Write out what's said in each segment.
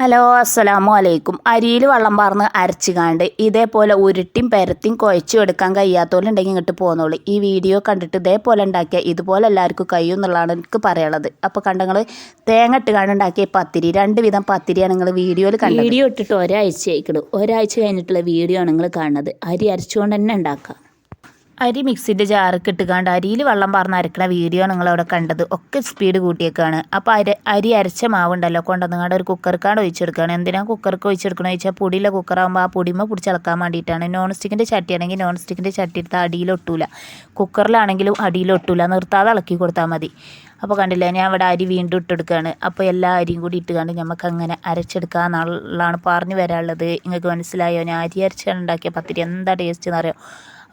Hello അസ്സലാമു അലൈക്കും. അരിയിൽ വെള്ളം പാർന്ന് അരച്ചുകാണ്ട് ഇതേപോലെ ഉരുട്ടിയും പെരത്തിയും കുഴച്ചും എടുക്കാൻ കഴിയാത്തവരുണ്ടെങ്കിൽ ഇങ്ങോട്ട് പോകുന്നുള്ളൂ ഈ വീഡിയോ കണ്ടിട്ട് ഇതേപോലെ ഉണ്ടാക്കിയ ഇതുപോലെ എല്ലാവർക്കും കഴിയും എന്നുള്ളതാണ് എനിക്ക് പറയാനുള്ളത്. അപ്പോൾ കണ്ടങ്ങൾ തേങ്ങ ഇട്ടുകാണ്ട് ഉണ്ടാക്കിയ പത്തിരി രണ്ട് വിധം പത്തിരിയാണ് നിങ്ങൾ വീഡിയോയിൽ കണ്ടത്. വീഡിയോ ഇട്ടിട്ട് ഒരാഴ്ച ആയിക്കിടും ഒരാഴ്ച കഴിഞ്ഞിട്ടുള്ള വീഡിയോ ആണ് നിങ്ങൾ കാണുന്നത്. അരി അരച്ചുകൊണ്ട് തന്നെ ഉണ്ടാക്കാം. അരി മിക്സിന്റെ ജാറൊക്കെ ഇട്ടുകാണ്ട് അരിയിൽ വെള്ളം പാർന്ന് അരക്കണ വീഡിയോ നിങ്ങളവിടെ കണ്ടത്. ഒക്കെ സ്പീഡ് കൂട്ടിയേക്കാണ്. അപ്പോൾ അരി അരി അരച്ച മാവുണ്ടല്ലോ കൊണ്ടുവന്നുകൊണ്ട് ഒരു കുക്കർക്കാണ് ഒഴിച്ചെടുക്കുകയാണ്. എന്തിനാ കുക്കർക്ക് ഒഴിച്ചെടുക്കണമെന്ന് വെച്ചാൽ പൊടിയിലെ കുക്കറാകുമ്പോൾ ആ പൊടിമ പിടിച്ചിളക്കാൻ വേണ്ടിയിട്ടാണ്. നോൺ സ്റ്റിക്കിന്റെ ചട്ടിയാണെങ്കിൽ നോൺ സ്റ്റിക്കിന്റെ ചട്ടി എടുത്താൽ അടിയിലൊട്ടൂല കുക്കറിലാണെങ്കിലും അടിയിലൊട്ടൂല നിർത്താതെ ഇളക്കി കൊടുത്താൽ മതി. അപ്പോൾ കണ്ടില്ലേ ഞാൻ ഇവിടെ അരി വീണ്ടും ഇട്ടെടുക്കുകയാണ്. അപ്പോൾ എല്ലാ അരിയും കൂടി ഇട്ടുകൊണ്ട് നമുക്ക് അങ്ങനെ അരച്ചെടുക്കാന്നുള്ളതാണ് പറഞ്ഞു വരാനുള്ളത്. നിങ്ങൾക്ക് മനസ്സിലായോ? ഞാൻ അരി അരച്ചാണ് ഉണ്ടാക്കിയ പത്തിരി എന്താ ടേസ്റ്റ് എന്നറിയോ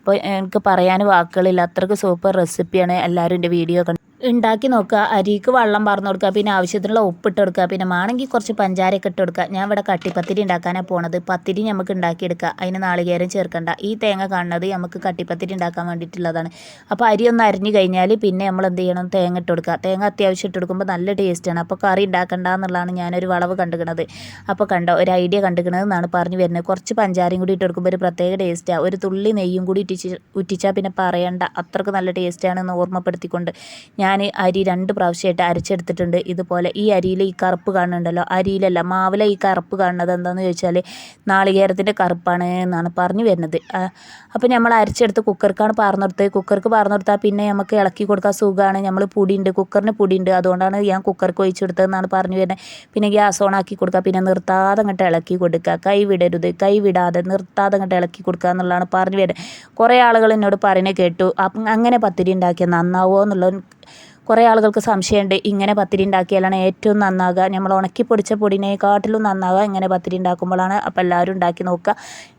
അപ്പോൾ എനിക്ക് പറയാൻ വാക്കുകളില്ല. അത്രയ്ക്ക് സൂപ്പർ റെസിപ്പിയാണ് എല്ലാവരും എന്റെ വീഡിയോ കണ്ട് ഉണ്ടാക്കി നോക്കുക. അരിക്ക് വെള്ളം പറഞ്ഞു കൊടുക്കുക. പിന്നെ ആവശ്യത്തിനുള്ള ഉപ്പിട്ട് കൊടുക്കുക. പിന്നെ വേണമെങ്കിൽ കുറച്ച് പഞ്ചാരയൊക്കെ ഇട്ട് കൊടുക്കുക. ഞാൻ ഇവിടെ കട്ടിപ്പത്തിരി ഉണ്ടാക്കാനാണ് പോണത്. പത്തിരി നമുക്ക് ഉണ്ടാക്കിയെടുക്കുക അതിന് നാളികേരം ചേർക്കണ്ട. ഈ തേങ്ങ കാണുന്നത് നമുക്ക് കട്ടിപ്പത്തിരി ഉണ്ടാക്കാൻ വേണ്ടിയിട്ടുള്ളതാണ്. അപ്പോൾ അരി ഒന്ന് അരിഞ്ഞു കഴിഞ്ഞാൽ പിന്നെ നമ്മൾ എന്ത് ചെയ്യണം? തേങ്ങ ഇട്ട് കൊടുക്കുക. തേങ്ങ അത്യാവശ്യം ഇട്ട് കൊടുക്കുമ്പോൾ നല്ല ടേസ്റ്റാണ് അപ്പോൾ കറി ഉണ്ടാക്കണ്ട എന്നുള്ളതാണ് ഞാനൊരു വളവ് കണ്ടുക്കണത്. അപ്പോൾ കണ്ടോ ഒരു ഐഡിയ കണ്ടുക്കണത് എന്നാണ് പറഞ്ഞു വരുന്നത്. കുറച്ച് പഞ്ചാരയും കൂടി ഇട്ട് കൊടുക്കുമ്പോൾ ഒരു പ്രത്യേക ടേസ്റ്റാണ് ഒരു തുള്ളി നെയ്യും കൂടി ഇട്ടിച്ച് ഉറ്റിച്ചാൽ പിന്നെ പറയണ്ട. അത്രയ്ക്ക് നല്ല ടേസ്റ്റാണെന്ന് ഓർമ്മപ്പെടുത്തിക്കൊണ്ട് ഞാൻ അരി രണ്ട് പ്രാവശ്യമായിട്ട് അരച്ചെടുത്തിട്ടുണ്ട്. ഇതുപോലെ ഈ അരിയിൽ ഈ കറുപ്പ് കാണുന്നുണ്ടല്ലോ. അരിയിലല്ല മാവില ഈ കറുപ്പ് കാണുന്നത്. എന്താണെന്ന് ചോദിച്ചാൽ നാളികേരത്തിന്റെ കറുപ്പാണ് എന്നാണ് പറഞ്ഞു വരുന്നത്. അപ്പോൾ നമ്മൾ അരച്ചെടുത്ത് കുക്കർക്കാണ് പാർന്നെടുത്ത് കുക്കർക്ക് പാർന്നെടുത്താൽ പിന്നെ നമുക്ക് ഇളക്കി കൊടുക്കാൻ സുഖമാണ് നമ്മൾ പൊടിയുണ്ട് കുക്കറിന് പൊടിയുണ്ട്. അതുകൊണ്ടാണ് ഞാൻ കുക്കർക്ക് ഒഴിച്ചു കൊടുത്തതെന്നാണ് പറഞ്ഞു വരുന്നത്. പിന്നെ ഗ്യാസ് ഓൺ ആക്കി കൊടുക്കുക. പിന്നെ നിർത്താതെ അങ്ങോട്ട് ഇളക്കി കൊടുക്കുക. കൈ വിടരുത് കൈ വിടാതെ നിർത്താതെ അങ്ങോട്ട് ഇളക്കി കൊടുക്കുക എന്നുള്ളതാണ് പറഞ്ഞു വരുന്നത്. കുറേ ആളുകൾ എന്നോട് പറയുന്നത് കേട്ടു. അങ്ങനെ പത്തിരി ഉണ്ടാക്കിയാൽ നന്നാവുമോ എന്നുള്ള കുറേ ആളുകൾക്ക് സംശയമുണ്ട്. ഇങ്ങനെ പത്തിരി ഉണ്ടാക്കിയാലാണ് ഏറ്റവും നന്നാകുക നമ്മൾ ഉണക്കി പൊടിച്ച പൊടിനേക്കാട്ടിലും നന്നാകുക ഇങ്ങനെ പത്തിരി ഉണ്ടാക്കുമ്പോഴാണ്. അപ്പോൾ എല്ലാവരും ഉണ്ടാക്കി നോക്കുക.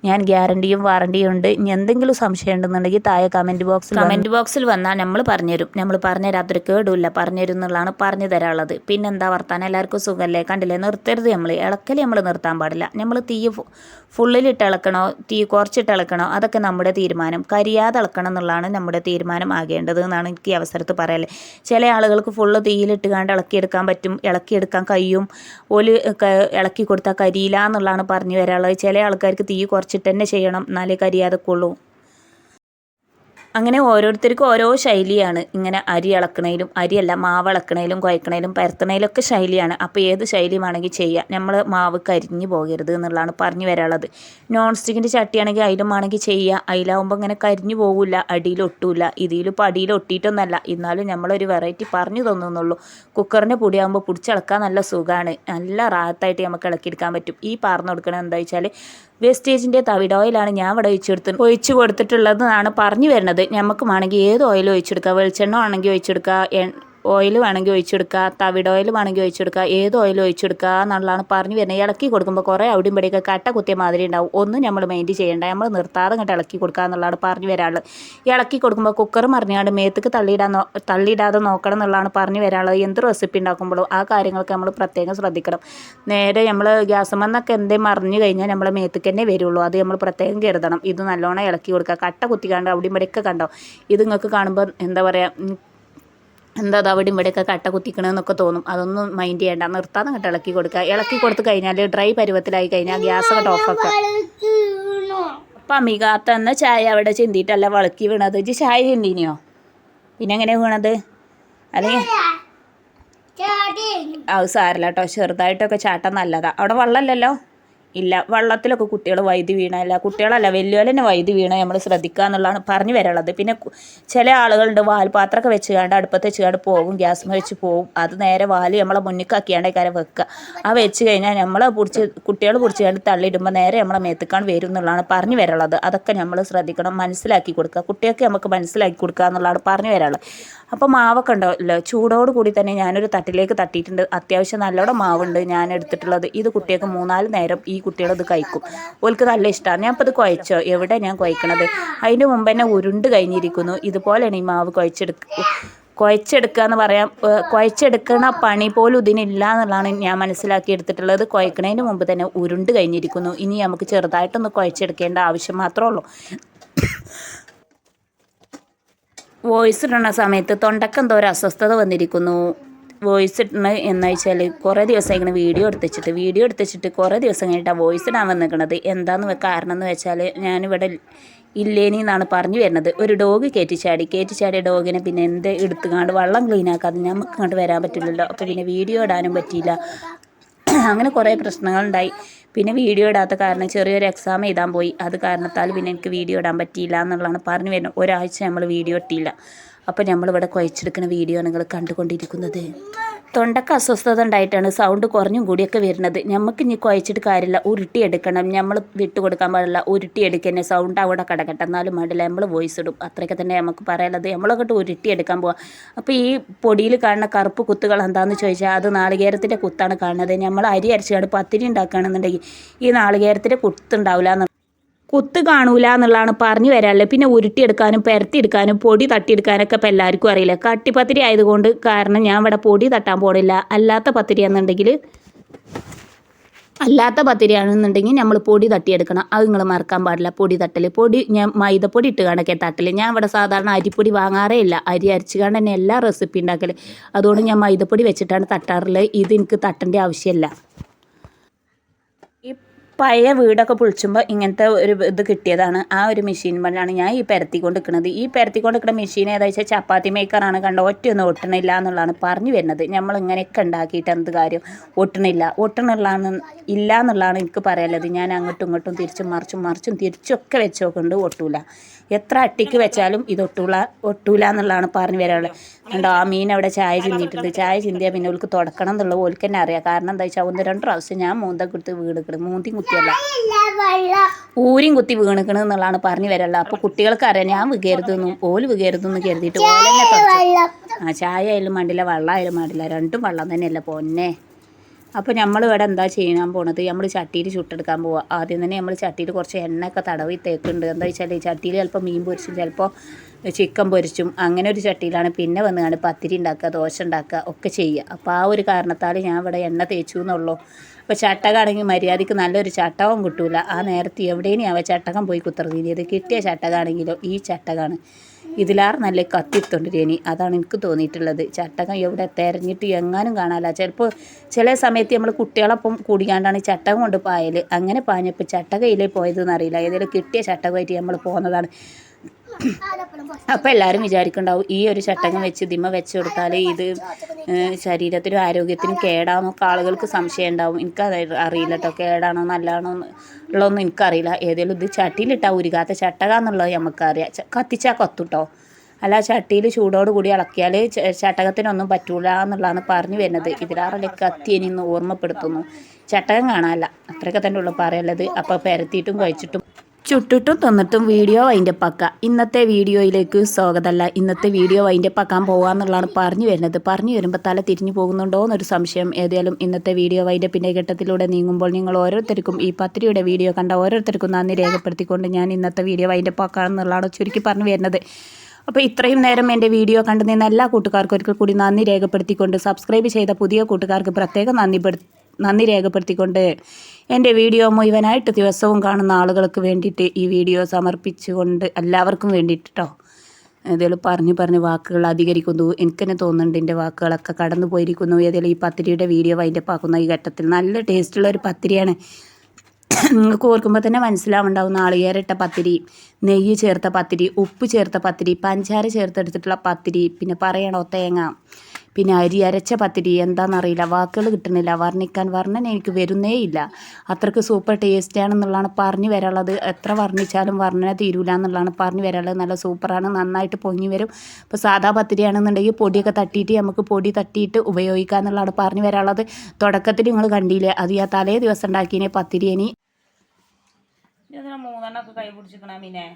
ഞാൻ ഗ്യാരണ്ടിയും വാറണ്ടിയും ഉണ്ട്. ഇനി എന്തെങ്കിലും സംശയം ഉണ്ടെന്നുണ്ടെങ്കിൽ താഴെ കമന്റ് ബോക്സിൽ കമന്റ് ബോക്സിൽ വന്നാൽ നമ്മൾ പറഞ്ഞുതരും. നമ്മൾ പറഞ്ഞു തരാത്തൊരു കേടുമില്ല. പറഞ്ഞുതരും എന്നുള്ളതാണ് പറഞ്ഞു തരാനുള്ളത്. പിന്നെ എന്താ വർത്താനം? എല്ലാവർക്കും സുഖമല്ലേ? കണ്ടില്ലേ? നിർത്തരുത് നമ്മൾ. ഇളക്കൽ നമ്മൾ നിർത്താൻ പാടില്ല. നമ്മൾ തീ ഫുള്ളിലിട്ട് ഇളക്കണോ? തീ കുറച്ചിട്ട് ഇളക്കണോ? അതൊക്കെ നമ്മുടെ തീരുമാനം. കരിയാതെ ഇളക്കണം എന്നുള്ളതാണ് നമ്മുടെ തീരുമാനം ആകേണ്ടത് എന്നാണ് എനിക്ക് ഈ അവസരത്ത് പറയൽ ചില ആളുകൾക്ക് ഫുള്ള് തീയിലിട്ട് കണ്ട് ഇളക്കിയെടുക്കാൻ പറ്റും ഇളക്കിയെടുക്കാൻ കഴിയും. ഓൽ ഇളക്കി കൊടുത്താൽ കരിയില്ല എന്നുള്ളതാണ് പറഞ്ഞു വരാനുള്ളത്. ചില ആൾക്കാർക്ക് തീ കുറച്ചിട്ട് തന്നെ ചെയ്യണം എന്നാലേ കരിയാതെ കൊള്ളൂ അങ്ങനെ ഓരോരുത്തർക്കും ഓരോ ശൈലിയാണ്. ഇങ്ങനെ അരി ഇളക്കണേലും അരിയല്ല മാവ് ഇളക്കണേലും കുഴക്കണേലും പരത്തണേലും ഒക്കെ ശൈലിയാണ്. അപ്പോൾ ഏത് ശൈലി വേണമെങ്കിൽ ചെയ്യാം. നമ്മൾ മാവ് കരിഞ്ഞു പോകരുത് എന്നുള്ളതാണ് പറഞ്ഞു വരാനുള്ളത്. നോൺ സ്റ്റിക്കിന്റെ ചട്ടിയാണെങ്കിൽ അതിലും വേണമെങ്കിൽ ചെയ്യുക അതിലാവുമ്പോൾ ഇങ്ങനെ കരിഞ്ഞു പോകില്ല അടിയിൽ ഇതിലും ഇപ്പോൾ അടിയിൽ ഒട്ടിയിട്ടൊന്നല്ല. എന്നാലും നമ്മളൊരു വെറൈറ്റി പറഞ്ഞു തന്നുള്ളൂ കുക്കറിന്റെ പൊടിയാകുമ്പോൾ പിടിച്ചിളക്കാൻ നല്ല സുഖമാണ് നല്ല റാഹത്തായിട്ട് നമുക്ക് ഇളക്കിയെടുക്കാൻ പറ്റും. ഈ പറഞ്ഞു കൊടുക്കണത് എന്താ വെച്ചാൽ വേസ്റ്റേജിന്റെ തവിട് ഓയിലാണ് ഞാൻ ഇവിടെ ഒഴിച്ചെടുത്ത് ഒഴിച്ചു കൊടുത്തിട്ടുള്ളതെന്നാണ് പറഞ്ഞു വരുന്നത്. നമുക്ക് വേണമെങ്കിൽ ഏത് ഓയിൽ ഒഴിച്ചെടുക്കുക വെളിച്ചെണ്ണ ആണെങ്കിൽ ഒഴിച്ചെടുക്കുക ഓയിൽ വേണമെങ്കിൽ ഒഴിച്ചെടുക്കുക തവിട് ഓയിൽ വേണമെങ്കിൽ ഒഴിച്ചെടുക്കുക ഏത് ഓയിൽ ഒഴിച്ചെടുക്കുക എന്നുള്ളതാണ് പറഞ്ഞു വരുന്നത്. ഇളക്കി കൊടുക്കുമ്പോൾ കുറേ അവിടെയും ഇവിടെയൊക്കെ കട്ട കുത്തിയ മാതിരി ഉണ്ടാവും. ഒന്നും നമ്മൾ മെയിന്റ് ചെയ്യേണ്ട നമ്മൾ നിർത്താതെ ഇങ്ങോട്ട് ഇളക്കി കൊടുക്കുക എന്നുള്ളതാണ് പറഞ്ഞു വരാനുള്ളത്. ഇളക്കി കൊടുക്കുമ്പോൾ കുക്കർ മറിഞ്ഞാണ്ട് മേത്തേക്ക് തള്ളിയിടാൻ തള്ളിയിടാതെ നോക്കണം എന്നുള്ളതാണ് പറഞ്ഞു വരാനുള്ളത്. എന്ത് റെസിപ്പി ഉണ്ടാക്കുമ്പോഴും ആ കാര്യങ്ങളൊക്കെ നമ്മൾ പ്രത്യേകം ശ്രദ്ധിക്കണം. നേരെ നമ്മൾ ഗ്യാസമെന്നൊക്കെ എന്തേ മറിഞ്ഞു കഴിഞ്ഞാൽ നമ്മൾ മേത്തേക്ക് തന്നെ വരുള്ളൂ. അത് നമ്മൾ പ്രത്യേകം കരുതണം. ഇത് നല്ലോണം ഇളക്കി കൊടുക്കുക. കട്ട കുത്തിക്കാണ്ട് അവിടെയും ഇവിടെയൊക്കെ കണ്ടോ? ഇത് നിങ്ങൾക്ക് കാണുമ്പോൾ എന്താ പറയുക എന്താ അത് അവിടെ ഇവിടെയൊക്കെ കട്ട കുത്തിക്കണമെന്നൊക്കെ തോന്നും. അതൊന്നും മൈൻഡ് ചെയ്യേണ്ട. നിർത്താതെ അങ്ങോട്ട് ഇളക്കി കൊടുക്കുക ഇളക്കി കൊടുത്തു കഴിഞ്ഞാൽ ഡ്രൈ പരുവത്തിലായി കഴിഞ്ഞാൽ ഗ്യാസ് അങ്ങോട്ട് ഓഫാക്കുക അപ്പം അമികാത്ത എന്ന ചായ അവിടെ ചിന്തിയിട്ടല്ല വളക്കി വീണത്. ഇജ്ജ് ചായ ചിന്തിനിയോ പിന്നെ എങ്ങനെ വീണത്? അല്ലെങ്കിൽ അത് സാരല്ല കേട്ടോ ചെറുതായിട്ടൊക്കെ ചാട്ടം നല്ലതാ. അവിടെ വെള്ളമല്ലല്ലോ ഇല്ല. വള്ളത്തിലൊക്കെ കുട്ടികൾ വൈദ്യുതി വീണല്ല കുട്ടികളല്ല വലിയവർ തന്നെ വൈദ്യുതി വീണ നമ്മൾ ശ്രദ്ധിക്കുക എന്നുള്ളതാണ് പറഞ്ഞു വരാനുള്ളത്. പിന്നെ ചില ആളുകളുണ്ട് വാൽപാത്രമൊക്കെ വെച്ച് കണ്ട് അടുപ്പത്ത് വെച്ച് കണ്ട് പോകും ഗ്യാസ് വെച്ച് പോകും. അത് നേരെ വാൽ നമ്മളെ മുന്നിക്കാക്കിയാണ്ട് കാര്യം വെക്കുക ആ വെച്ച് കഴിഞ്ഞാൽ നമ്മൾ പിടിച്ച് കുട്ടികൾ പിടിച്ച് കണ്ട് തള്ളിയിടുമ്പോൾ നേരെ നമ്മളെ മേത്തേക്കാണ് വരും എന്നുള്ളതാണ് പറഞ്ഞു വരാനുള്ളത്. അതൊക്കെ നമ്മൾ ശ്രദ്ധിക്കണം മനസ്സിലാക്കി കൊടുക്കുക കുട്ടികൾക്ക് നമുക്ക് മനസ്സിലാക്കി കൊടുക്കുക എന്നുള്ളതാണ് പറഞ്ഞു വരാനുള്ളത്. അപ്പോൾ മാവൊക്കെ ഉണ്ടല്ലോ ചൂടോട് കൂടി തന്നെ ഞാനൊരു തട്ടിലേക്ക് തട്ടിയിട്ടുണ്ട്. അത്യാവശ്യം നല്ലോണം മാവുണ്ട് ഞാൻ എടുത്തിട്ടുള്ളത്. ഇത് കുട്ടികൾക്ക് മൂന്നാൽ നേരം ഈ കുട്ടികൾ ഇത് കഴിക്കും. ഓൾക്ക് നല്ല ഇഷ്ടമാണ് ഞാൻ ഇപ്പോൾ ഇത് കുഴച്ചോ? എവിടെ ഞാൻ കുഴക്കണത്? അതിന്റെ മുമ്പ് തന്നെ ഉരുണ്ട് കഴിഞ്ഞിരിക്കുന്നു. ഇതുപോലെയാണ് ഈ മാവ് കുഴച്ചെടുക്കുക കുഴച്ചെടുക്കുക എന്ന് പറയാം കുഴച്ചെടുക്കണ പണി പോലും ഇതിനില്ല എന്നുള്ളതാണ് ഞാൻ മനസ്സിലാക്കി എടുത്തിട്ടുള്ളത്. കുഴക്കണതിന് മുമ്പ് തന്നെ ഉരുണ്ട് കഴിഞ്ഞിരിക്കുന്നു. ഇനി നമുക്ക് ചെറുതായിട്ടൊന്ന് കുഴച്ചെടുക്കേണ്ട ആവശ്യം മാത്രമേ ഉള്ളൂ. വോയിസ് ഇടുന്ന സമയത്ത് തൊണ്ടക്കെന്തോ ഒരു അസ്വസ്ഥത വന്നിരിക്കുന്നു. വോയിസ് ഇടണ എന്ന് വെച്ചാൽ കുറേ ദിവസമായിങ്ങനെ വീഡിയോ എടുത്തിട്ട് വീഡിയോ എടുത്തിട്ട് കുറേ ദിവസം കഴിഞ്ഞിട്ടാണ് വോയിസ് ഇടാൻ വന്നിരിക്കണത് എന്താന്ന് വെ- കാരണം എന്ന് വെച്ചാൽ ഞാനിവിടെ ഇല്ലേനി എന്നാണ് പറഞ്ഞു വരുന്നത്. ഒരു ഡോഗ് കയറ്റിച്ചാടി കയറ്റിച്ചാടിയ ഡോഗിനെ പിന്നെ എന്ത് എടുത്തുകാണ്ട് വള്ളം ക്ലീൻ ആക്കാതെ നമുക്ക് ഇങ്ങോട്ട് വരാൻ പറ്റില്ലല്ലോ. അപ്പോൾ പിന്നെ വീഡിയോ ഇടാനും പറ്റിയില്ല. അങ്ങനെ കുറേ പ്രശ്നങ്ങളുണ്ടായി. പിന്നെ വീഡിയോ ഇടാത്ത കാരണം ചെറിയൊരു എക്സാം എഴുതാൻ പോയി. അത് കാരണത്താൽ പിന്നെ എനിക്ക് വീഡിയോ ഇടാൻ പറ്റിയില്ല എന്നുള്ളതാണ് പറഞ്ഞു വരുന്നത്. ഒരാഴ്ച നമ്മൾ വീഡിയോ ഇട്ടില്ല. അപ്പോൾ നമ്മളിവിടെ കുഴച്ചെടുക്കുന്ന വീഡിയോ നിങ്ങൾ കണ്ടുകൊണ്ടിരിക്കുന്നത്. തൊണ്ടക്ക് അസ്വസ്ഥത ഉണ്ടായിട്ടാണ് സൗണ്ട് കുറഞ്ഞും കൂടിയൊക്കെ വരുന്നത്. നമുക്ക് ഇനി കുഴച്ചിട്ട് കാര്യമില്ല. ഉരുട്ടിയെടുക്കണം. നമ്മൾ വിട്ടു കൊടുക്കാൻ പാടില്ല. ഉരുട്ടിയെടുക്കന്നെ സൗണ്ട് അവിടെ കിടക്കട്ടെ. എന്നാലും പാടില്ല. നമ്മൾ വോയിസ് ഇടും. അത്രയൊക്കെ തന്നെ നമുക്ക് പറയാനുള്ളത്. നമ്മളൊക്കെ ഉരുട്ടിയെടുക്കാൻ പോവാം. അപ്പോൾ ഈ പൊടിയിൽ കാണുന്ന കറുപ്പ് കുത്തുകൾ എന്താണെന്ന് ചോദിച്ചാൽ അത് നാളികേരത്തിന്റെ കുത്താണ് കാണുന്നത്. നമ്മൾ അരി അരച്ചാണ് പത്തിരി ഉണ്ടാക്കുകയാണെന്നുണ്ടെങ്കിൽ ഈ നാളികേരത്തിന്റെ കുത്തുണ്ടാവില്ല കുത്ത് കാണൂല എന്നുള്ളതാണ് പറഞ്ഞു വരാനുള്ളത്. പിന്നെ ഉരുട്ടിയെടുക്കാനും പെരത്തിയെടുക്കാനും പൊടി തട്ടിയെടുക്കാനൊക്കെ ഇപ്പം എല്ലാവർക്കും അറിയില്ല. കട്ടിപ്പത്തിരി ആയതുകൊണ്ട് കാരണം ഞാൻ ഇവിടെ പൊടി തട്ടാൻ പോണില്ല. അല്ലാത്ത പത്തിരി എന്നുണ്ടെങ്കിൽ അല്ലാത്ത പത്തിരിയാണെന്നുണ്ടെങ്കിൽ നമ്മൾ പൊടി തട്ടിയെടുക്കണം. അത് നിങ്ങൾ മറക്കാൻ പാടില്ല. പൊടി തട്ടൽ പൊടി ഞാൻ മൈദപ്പൊടി ഇട്ട് കണക്കെ തട്ടൽ ഞാൻ ഇവിടെ സാധാരണ അരിപ്പൊടി വാങ്ങാറേ ഇല്ല. അരി അരച്ച് കണ്ട് തന്നെ എല്ലാ റെസിപ്പി ഉണ്ടാക്കൽ അതുകൊണ്ട് ഞാൻ മൈദപ്പൊടി വെച്ചിട്ടാണ് തട്ടാറുള്ളത്. ഇത് എനിക്ക് തട്ടേണ്ട ആവശ്യമില്ല. പഴയ വീടൊക്കെ പൊളിച്ചുമ്പോൾ ഇങ്ങനത്തെ ഒരു ഇത് കിട്ടിയതാണ്. ആ ഒരു മെഷീൻ മേലാണ് ഞാൻ ഈ പരത്തിക്കൊണ്ട് നിൽക്കുന്നത് ഈ പരത്തിക്കൊണ്ട് നിൽക്കുന്ന മെഷീൻ ഏതാ വെച്ചാൽ ചപ്പാത്തി മേക്കറാണ് കണ്ട? ഒറ്റയൊന്നും ഒട്ടണില്ല എന്നുള്ളതാണ് പറഞ്ഞു വരുന്നത്. നമ്മൾ ഇങ്ങനെയൊക്കെ ഉണ്ടാക്കിയിട്ട് എന്ത് കാര്യം? ഒട്ടണില്ല. ഒട്ടണുള്ളതാണ് ഇല്ല എന്നുള്ളതാണ് എനിക്ക് പറയാനുള്ളത്. ഞാൻ അങ്ങോട്ടും ഇങ്ങോട്ടും തിരിച്ചും മറിച്ചും മറിച്ചും തിരിച്ചൊക്കെ വെച്ച് ഒട്ടൂല. എത്ര അട്ടിക്ക് വെച്ചാലും ഇത് ഒട്ടൂല ഒട്ടൂല എന്നുള്ളതാണ് പറഞ്ഞു വരാനുള്ളത്. കണ്ടോ? ആ മീൻ അവിടെ ചായ ചിന്തിയിട്ടുണ്ട്. ചായ ചിന്തിയാൽ പിന്നെ ഓൾക്ക് തുടക്കണം എന്നുള്ളത് ഓൽക്ക് തന്നെ അറിയാം. കാരണം എന്താ വെച്ചാൽ ഒന്ന് രണ്ട് പ്രാവശ്യം ഞാൻ മൂന്തൊക്കെ എടുത്ത് വീട് വീണിക്കണം മൂന്തി കുത്തിയല്ല ഊരിയും കുത്തി വീണിക്കണ് എന്നുള്ളതാണ് പറഞ്ഞു വരല്ല അപ്പോൾ കുട്ടികൾക്ക് അറിയാം ഞാൻ വികരുതെന്നും ഓൽ വികരുതെന്ന് കരുതിയിട്ട് ഓലെന്നെ ആ ചായ ആയാലും മണ്ടില്ല വെള്ളം ആയാലും മണ്ടില്ല രണ്ടും വെള്ളം തന്നെയല്ല പൊന്നെ. അപ്പോൾ നമ്മൾ ഇവിടെ എന്താ ചെയ്യാൻ പോണത്? നമ്മൾ ചട്ടിയിൽ ചുട്ടെടുക്കാൻ പോവുക ആദ്യം തന്നെ നമ്മൾ ചട്ടിയിൽ കുറച്ച് എണ്ണയൊക്കെ തടവി തേക്കുന്നുണ്ട് എന്താ വെച്ചാൽ ചട്ടിയിൽ ചിലപ്പോൾ മീൻ പൊരിച്ചും ചിലപ്പോൾ ചിക്കൻ പൊരിച്ചും അങ്ങനെ ഒരു ചട്ടിയിലാണ് പിന്നെ വന്നതാണ് പത്തിരി ഉണ്ടാക്കുക ദോശ ഉണ്ടാക്കുക ഒക്കെ ചെയ്യുക. അപ്പോൾ ആ ഒരു കാരണത്താൽ ഞാൻ ഇവിടെ എണ്ണ തേച്ചു എന്നുള്ളൂ. അപ്പോൾ ചട്ടകാണെങ്കിൽ മര്യാദയ്ക്ക് നല്ലൊരു ചട്ടകം കിട്ടൂല. ആ നേരത്തെ എവിടെയും അവ ചട്ടകം പോയി കുത്തർന്നിയത് കിട്ടിയ ചട്ടകാണെങ്കിലോ ഈ ചട്ടകാണ്. ഇതിലാറ് നല്ല കത്തിത്തൊണ്ടിരിനി അതാണ് എനിക്ക് തോന്നിയിട്ടുള്ളത്. ചട്ടകം എവിടെ തെരഞ്ഞിട്ട് എങ്ങാനും കാണാല്ല. ചിലപ്പോൾ ചില സമയത്ത് നമ്മൾ കുട്ടികളൊപ്പം കൂടിയാണ്ടാണ് ചട്ടകം കൊണ്ട് പായൽ അങ്ങനെ പാഞ്ഞപ്പോൾ ചട്ടകയിലേ പോയതെന്ന് അറിയില്ല ഏതെങ്കിലും കിട്ടിയ ചട്ടകമായിട്ട് നമ്മൾ പോകുന്നതാണ് അപ്പോൾ എല്ലാവരും വിചാരിക്കുന്നുണ്ടാവും ഈ ഒരു ചട്ടകം വെച്ച് ദിമ വെച്ച് കൊടുത്താൽ ഇത് ശരീരത്തിനും ആരോഗ്യത്തിനും കേടാന്നൊക്കെ ആളുകൾക്ക് സംശയം ഉണ്ടാവും എനിക്ക് അറിയില്ല കേട്ടോ കേടാണോ നല്ലതാണോ ഉള്ളതൊന്നും എനിക്കറിയില്ല. ഏതെങ്കിലും ഇത് ചട്ടിയിലിട്ടാൽ ഉരുകാത്ത ചട്ടക എന്നുള്ളത് നമുക്കറിയാം കത്തിച്ചാൽ കത്തുട്ടോ അല്ല ചട്ടിയിൽ ചൂടോട് കൂടി ഇളക്കിയാൽ ചട്ടകത്തിനൊന്നും പറ്റൂല എന്നുള്ളതാണ് പറഞ്ഞു വരുന്നത്. ഇതിലാറല്ലേ കത്തി ഇനി ഓർമ്മപ്പെടുത്തുന്നു. ചട്ടകം കാണാനല്ല. അത്രയൊക്കെ തന്നെ ഉള്ളു പറയുള്ളത് അപ്പോൾ പരത്തിയിട്ടും കഴിച്ചിട്ടും ചുട്ടിട്ടും തിന്നിട്ടും വീഡിയോ അതിന്റെ പക്ക ഇന്നത്തെ വീഡിയോയിലേക്ക് സ്വാഗതമല്ല. ഇന്നത്തെ വീഡിയോ അതിന്റെ പക്കാൻ പോകാമെന്നുള്ളതാണ് പറഞ്ഞു വരുന്നത്. പറഞ്ഞു വരുമ്പോൾ തല തിരിഞ്ഞു പോകുന്നുണ്ടോ എന്നൊരു സംശയം. ഏതായാലും ഇന്നത്തെ വീഡിയോ അതിന്റെ പിന്നെ ഘട്ടത്തിലൂടെ നീങ്ങുമ്പോൾ നിങ്ങൾ ഓരോരുത്തർക്കും ഈ പത്രിയുടെ വീഡിയോ കണ്ട ഓരോരുത്തർക്കും നന്ദി രേഖപ്പെടുത്തിക്കൊണ്ട് ഞാൻ ഇന്നത്തെ വീഡിയോ അതിന്റെ പക്കാണെന്നുള്ളതാണ് ചുരുക്കി പറഞ്ഞു വരുന്നത്. അപ്പോൾ ഇത്രയും നേരം എന്റെ വീഡിയോ കണ്ടു നിന്ന എല്ലാ കൂട്ടുകാർക്കും ഒരിക്കൽ കൂടി നന്ദി രേഖപ്പെടുത്തിക്കൊണ്ട് സബ്സ്ക്രൈബ് ചെയ്ത പുതിയ കൂട്ടുകാർക്ക് പ്രത്യേകം നന്ദിപ്പെടുത്തി പെടു- നന്ദി രേഖപ്പെടുത്തിക്കൊണ്ട് എന്റെ വീഡിയോ മുഴുവനായിട്ട് ദിവസവും കാണുന്ന ആളുകൾക്ക് വേണ്ടിയിട്ട് ഈ വീഡിയോ സമർപ്പിച്ചുകൊണ്ട് എല്ലാവർക്കും വേണ്ടിയിട്ട് ഏതെങ്കിലും പറഞ്ഞു പറഞ്ഞ് വാക്കുകൾ അധികരിക്കുന്നു. എനിക്ക് തന്നെ തോന്നുന്നുണ്ട് എന്റെ വാക്കുകളൊക്കെ കടന്നു പോയിരിക്കുന്നു. ഏതെങ്കിലും ഈ പത്തിരിയുടെ വീഡിയോ അതിന്റെ പാക്കുന്ന ഈ ഘട്ടത്തിൽ നല്ല ടേസ്റ്റുള്ള ഒരു പത്തിരിയാണ്. നിങ്ങൾക്ക് ഓർക്കുമ്പോൾ തന്നെ മനസ്സിലാവുണ്ടാവും നാളികേരട്ട പത്തിരി നെയ്യ് ചേർത്ത പത്തിരി ഉപ്പ് ചേർത്ത പത്തിരി പഞ്ചാര ചേർത്തെടുത്തിട്ടുള്ള പത്തിരി പിന്നെ പറയണോ തേങ്ങ. പിന്നെ അരി അരച്ച പത്തിരി എന്താണെന്നറിയില്ല വാക്കുകൾ കിട്ടുന്നില്ല. വർണിക്കാൻ വർണന എനിക്ക് വരുന്നേ ഇല്ല അത്രയ്ക്ക് സൂപ്പർ ടേസ്റ്റ് ആണെന്നുള്ളതാണ് പറഞ്ഞു വരാനുള്ളത്. എത്ര വർണിച്ചാലും വർണന തീരൂല എന്നുള്ളതാണ് പറഞ്ഞു വരാനുള്ളത്. നല്ല സൂപ്പറാണ് നന്നായിട്ട് പൊങ്ങി വരും. ഇപ്പോൾ സാധാ പത്തിരിയാണെന്നുണ്ടെങ്കിൽ പൊടിയൊക്കെ തട്ടിയിട്ട് നമുക്ക് പൊടി തട്ടിയിട്ട് ഉപയോഗിക്കുക എന്നുള്ളതാണ് പറഞ്ഞു വരാനുള്ളത്. തുടക്കത്തിൽ നിങ്ങൾ കണ്ടില്ലേ അത് ഞാൻ തലേ ദിവസം ഉണ്ടാക്കിയതിനെ പത്തിരി ഇനി മൂന്നെണ്ണൊക്കെ കൈ പിടിച്ചിക്കണ മീനെ.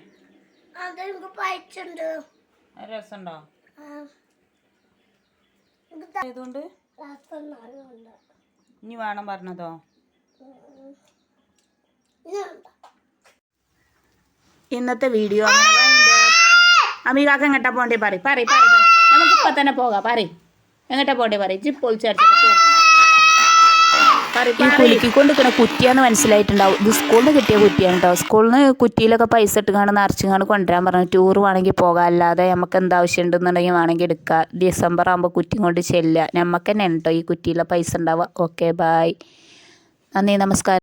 രസമുണ്ടോ? ഇനി വേണം പറഞ്ഞതോ? ഇന്നത്തെ വീഡിയോ അമീകാക്ക എങ്ങട്ടാ പോണ്ടേ പറ പറ പറ നമുക്ക് ഇപ്പൊ തന്നെ പോകാം. പറ എങ്ങട്ടാ പോണ്ടേ പറ ജിപ്പോൾ പൊളിച്ചടിച്ചു ഈ കുലുക്കിക്കൊണ്ട് നിൽക്കുന്ന കുറ്റിയാന്ന് മനസ്സിലായിട്ടുണ്ടാവും. ഇത് സ്കൂളിൽ നിന്ന് കിട്ടിയ കുറ്റിയാണ് കേട്ടോ സ്കൂളിൽ നിന്ന് കുറ്റിയിലൊക്കെ പൈസ ഇട്ടുകാണ് നിറച്ചുകാണ് കൊണ്ടുവരാൻ പറഞ്ഞു. ടൂർ വേണമെങ്കിൽ പോകാം. അല്ലാതെ നമുക്ക് എന്താ ആവശ്യം ഉണ്ടെന്നുണ്ടെങ്കിൽ വേണമെങ്കിൽ എടുക്കുക ഡിസംബർ ആകുമ്പോൾ കുറ്റി കൊണ്ട് ചെല്ലുക. നമുക്ക് തന്നെ കേട്ടോ ഈ കുറ്റിയിലെ പൈസ ഉണ്ടാവുക? ഓക്കെ ബായ് നന്ദി നമസ്കാരം.